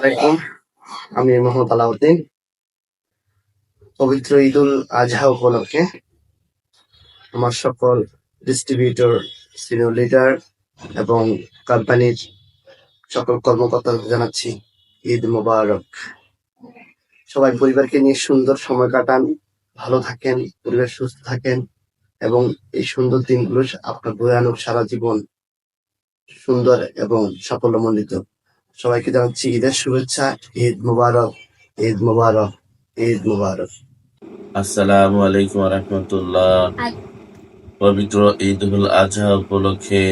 আলাইকুম। আমি মোহাম্মদ আলাউদ্দিন। পবিত্র ঈদুল আজহা উপলক্ষে আমার সকল ডিস্ট্রিবিউটর সিনিয়র লিডার এবং কোম্পানির সকল কর্মকর্তা জানাচ্ছি ঈদ মোবারক। সবাই পরিবারকে নিয়ে সুন্দর সময় কাটান, ভালো থাকেন পরিবার সুস্থ থাকেন এবং এই সুন্দর দিনগুলো আপনার বয়ে আনুক সারা জীবন সুন্দর এবং সাফল্যমণ্ডিত। সবাইকে জানাচ্ছি ঈদের শুভেচ্ছা ঈদ মুবারক ঈদ মুবারক ঈদ মুবারক। আসসালামু আলাইকুম রহমতুল্লাহ। পবিত্র ঈদ উল আজহা উপলক্ষে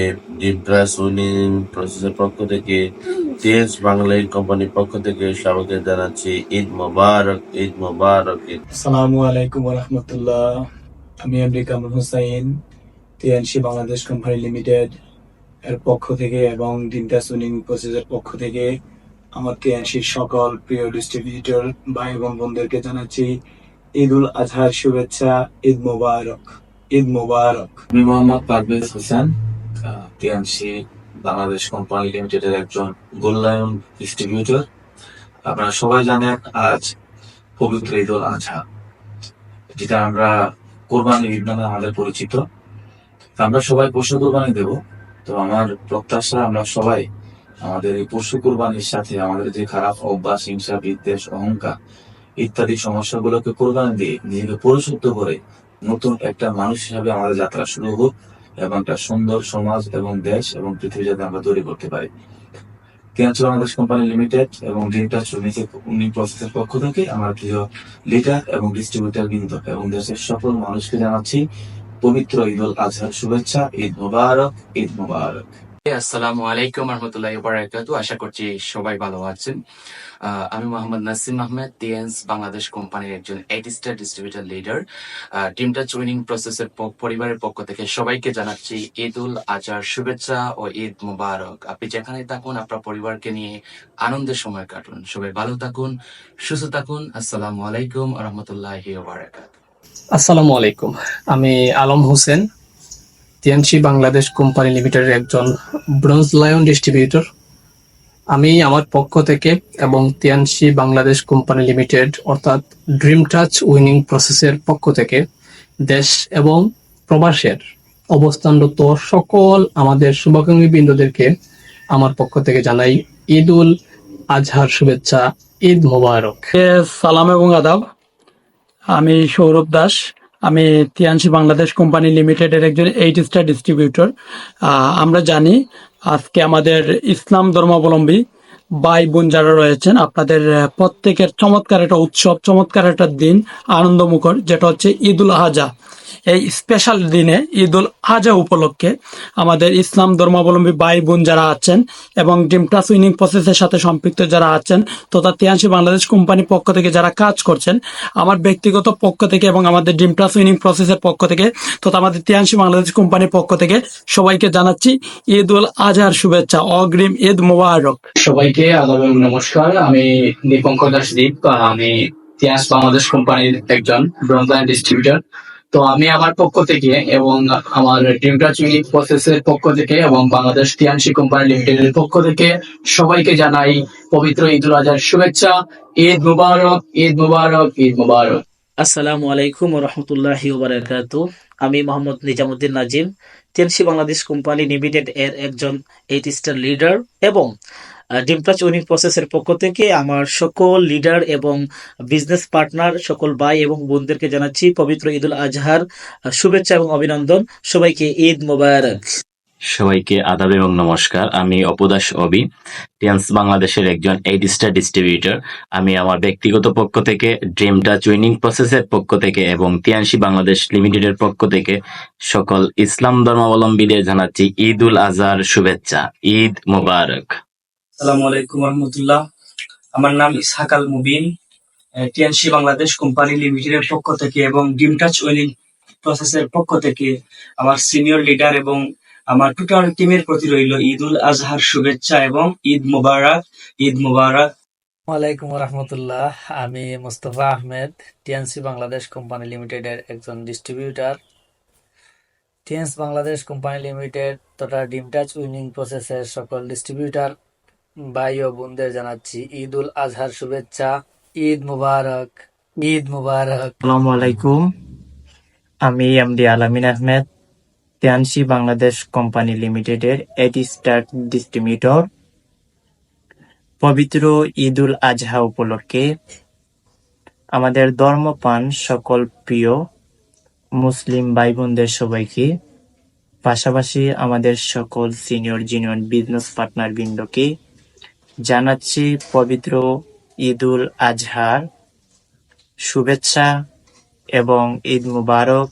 ডিপ্রাস উইনিং প্রসেসের পক্ষ থেকে টিএস বাংলাইন কোম্পানির পক্ষ থেকে সবাইকে জানাচ্ছি ঈদ মোবারক ঈদ মোবারক। ঈদ আসসালামু আলাইকুম রহমতুল্লাহ। আমি Kamrul Hussain TNC Bangladesh company limited. এর পক্ষ থেকে এবং ডিমটা সুইনিং প্রসেসের পক্ষ থেকে আমার টিএনসির সকল প্রিয় ডিস্ট্রিবিউটর ভাই এবং বোনদেরকে জানাচ্ছি, ঈদ উল আজহার শুভেচ্ছা, ঈদ মোবারক ঈদ মোবারক। আমি মোহাম্মদ পারভেজ হোসেন টিএমসি বাংলাদেশ কোম্পানি লিমিটেডের একজন গোল্লায়ন ডিস্ট্রিবিউটর আপনারা সবাই জানেন আজ পবিত্র ঈদ উল আজহা, যেটা আমরা কোরবানি ঈদ নামে আমাদের পরিচিত। আমরা সবাই পশু কোরবানি দেব। তো আমার প্রত্যাশা আমরা সবাই আমাদের এই পশু কোরবানির সাথে আমাদের যে খারাপ অভ্যাস, হিংসা, বিদ্বেষ, অহংকার ইত্যাদি সমস্যাগুলোকে কোরবানি দিয়ে নিজেকে পরিশুদ্ধ করে নতুন একটা মানুষ হিসাবে আমাদের যাত্রা শুরু হোক এবং একটা সুন্দর সমাজ এবং দেশ এবং পৃথিবী যাতে আমরা তৈরি করতে পারি। কেন্দ্র বাংলাদেশ কোম্পানি লিমিটেড এবং ডিজিটাল উন্নয়ন প্রসেসের পক্ষ থেকে আমার প্রিয় লিডার এবং ডিস্ট্রিবিউটার বৃন্দ এবং দেশের সকল মানুষকে জানাচ্ছি পবিত্র ঈদ উল আজহার শুভেচ্ছা, ঈদ মুবারক ঈদ মুবারক। আসসালামু আলাইকুম রহমতুল্লাহ বারাকাতু আশা করছি সবাই ভালো আছেন। আমি মোহাম্মদ নাসিম আহমেদ, টিএনস বাংলাদেশ কোম্পানির একজন এইট স্টার ডিস্ট্রিবিউটর লিডার টিমটা প্রসেসের পরিবারের পক্ষ থেকে সবাইকে জানাচ্ছি ঈদ উল আজহার শুভেচ্ছা ও ঈদ মুবারক। আপনি যেখানে থাকুন, আপনার পরিবারকে নিয়ে আনন্দের সময় কাটুন। সবাই ভালো থাকুন, সুস্থ থাকুন। আসসালামু আলাইকুম রহমতুল্লাহ বারাকাতু আসসালামু আলাইকুম। আমি আলম হোসেন, টিএনসি বাংলাদেশ কোম্পানি লিমিটেডের একজন ব্রোঞ্জ লায়ন ডিস্ট্রিবিউটর। আমি আমার পক্ষ থেকে এবং টিএনসি বাংলাদেশ কোম্পানি লিমিটেড, অর্থাৎ ড্রিম টাচ উইনিং প্রসেসের পক্ষ থেকে দেশ এবং প্রবাসের অবস্থানরত সকল আমাদের শুভাকাঙ্ক্ষী বৃন্দদেরকে আমার পক্ষ থেকে জানাই ঈদ উল আজহার শুভেচ্ছা, ঈদ মোবারক। সালাম এবং আদাব। আমি সৌরভ দাস। আমি তিয়ানসি বাংলাদেশ কোম্পানি লিমিটেডের একজন এইট স্টার ডিস্ট্রিবিউটর আমরা জানি আজকে আমাদের ইসলাম ধর্মাবলম্বী ভাই বোন যারা রয়েছেন, আপনাদের প্রত্যেকের চমৎকার একটা উৎসব, চমৎকার একটা দিন, আনন্দমুখর, যেটা হচ্ছে ঈদুল আজহা। এই স্পেশাল দিনে ঈদুল আজহা উপলক্ষে আমাদের ইসলাম ধর্মাবলম্বী ভাই বোন যারা আছেন এবং ডিমটাস উইনিং প্রসেসের সাথে সম্পৃক্ত যারা আছেন, তথা তিয়াংশি বাংলাদেশ কোম্পানির পক্ষ থেকে যারা কাজ করছেন, আমার ব্যক্তিগত পক্ষ থেকে এবং আমাদের ডিমটাস উইনিং প্রসেসের পক্ষ থেকে, তথা আমাদের তিয়াংশি বাংলাদেশ কোম্পানির পক্ষ থেকে সবাইকে জানাচ্ছি ঈদ উল আজহার শুভেচ্ছা, অগ্রিম ঈদ মোবারক। সবাইকে এবং নমস্কার, আমি দীপঙ্কর দাস দীপ আমি তিয়াস বাংলাদেশ কোম্পানির একজন ব্রঞ্জলাইন ডিস্ট্রিবিউটর তো আমি আমার পক্ষ থেকে এবং আমার চুইনিক প্রসেসের পক্ষ থেকে এবং বাংলাদেশ তিয়ানসি কোম্পানি লিমিটেডের পক্ষ থেকে সবাইকে জানাই পবিত্র ঈদুল আজহার শুভেচ্ছা। ঈদ মুবারক ঈদ মুবারক ঈদ মুবারক। আসসালামু আলাইকুম রহমতুল্লাহি ওবরাকাত আমি Mohammad Nizamuddin Nazim TNC Bangladesh company limited এর একজন এইট স্টার লিডার এবং ডিমটাচ উইনিং প্রসেসের পক্ষ থেকে আমার সকল লিডার এবং বিজনেস পার্টনার সকল ভাই এবং বোনদেরকে জানাচ্ছি পবিত্র ঈদুল আজহার শুভেচ্ছা এবং অভিনন্দন। সবাইকে ঈদ মোবারক। সবাইকে আদাব এবং নমস্কার। আমি অপদাস অবি টিয়ান্স বাংলাদেশের একজন এইট স্টার ডিস্ট্রিবিউটর আমি আমার ব্যক্তিগত পক্ষ থেকে ড্রিম টাচ উইনিং প্রসেসের পক্ষ থেকে এবং তিয়ানসি বাংলাদেশ লিমিটেডের পক্ষ থেকে সকল ইসলাম ধর্মাবলম্বীদের জানাচ্ছি ঈদ উল আজহার শুভেচ্ছা। ঈদ মোবারক। আসসালামু আলাইকুম রহমতুল্লাহ। আমার নাম ইসহাক আল মুবিন টিএনসি বাংলাদেশ কোম্পানি লিমিটেডের পক্ষ থেকে এবং ডিম টাচ ওয়েলিং প্রসেসের পক্ষ থেকে আমার সিনিয়র লিডার এবং আমার টোটাল টিমের প্রতি রইল ঈদ উল আজহার শুভেচ্ছা এবং ঈদ মুবারক ঈদ মুবারক। ওয়ালাইকুম রহমতুল্লাহ। আমি মোস্তফা আহমেদ, টিএনসি বাংলাদেশ কোম্পানি লিমিটেডের একজন distributor TNC Bangladesh company limited তথা ডিমটাচ উইনিং প্রসেসের সকল ডিস্ট্রিবিউটর ভাই ও বোনদের জানাচ্ছি ঈদ উল আজহার শুভেচ্ছা। ঈদ মুবারক ঈদ মুবারক। আসসালামু আলাইকুম। আমি এমডি আলামিন আহমেদ, তিয়ানসি বাংলাদেশ কোম্পানি লিমিটেডের এটি স্টার ডিস্ট্রিবিউটর। পবিত্র ঈদ উল আজহা উপলক্ষে আমাদের ধর্মপান সকল প্রিয় মুসলিম ভাই বোনদের সবাইকে, পাশাপাশি আমাদের সকল সিনিয়র, জুনিয়র, বিজনেস পার্টনার বৃন্দকে জানাচ্ছি পবিত্র ঈদুল আজহার শুভেচ্ছা এবং ঈদ মুবারক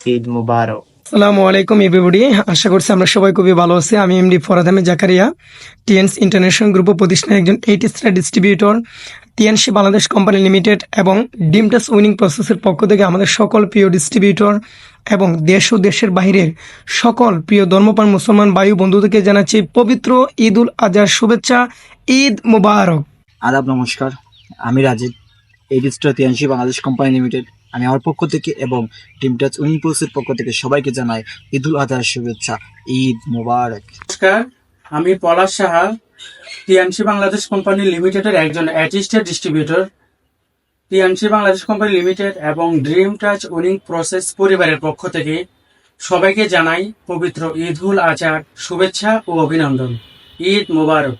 ঈদ মুবারক। আসসালামু আলাইকুম এভরিবডি আশা করছি আমরা সবাই খুবই ভালো আছি। আমি MD Farhad Ahmed Zakaria TNC international group প্রতিষ্ঠানের একজন eight star distributor TNC Bangladesh company limited এবং ডিমটাস উইনিং প্রসেসের পক্ষ থেকে আমাদের সকল প্রিয় ডিস্ট্রিবিউটর এবং দেশ ও দেশের বাইরের সকল প্রিয় ধর্মপান মুসলমান বায়ু বন্ধুদেরকে জানাচ্ছি পবিত্র ঈদ উল আজহার শুভেচ্ছা ঈদ মুবারক। আদাব নমস্কার। আমি রাজীব এই তিয়াংশি বাংলাদেশ কোম্পানি লিমিটেড। আমি আমার পক্ষ থেকে এবং টিম টাচ উইনিং পোস্টের পক্ষ থেকে সবাইকে জানাই ঈদুল আজহার শুভেচ্ছা ঈদ মুবারক। নমস্কার আমি পলাশ সাহা টিএনসি বাংলাদেশ কোম্পানি লিমিটেডের একজন attested distributor TNC Bangladesh company limited এবং ড্রিম টাচ উইনিং প্রসেস পরিবারের পক্ষ থেকে সবাইকে জানাই পবিত্র ঈদ উল আজহার শুভেচ্ছা ও অভিনন্দন। ঈদ মোবারক।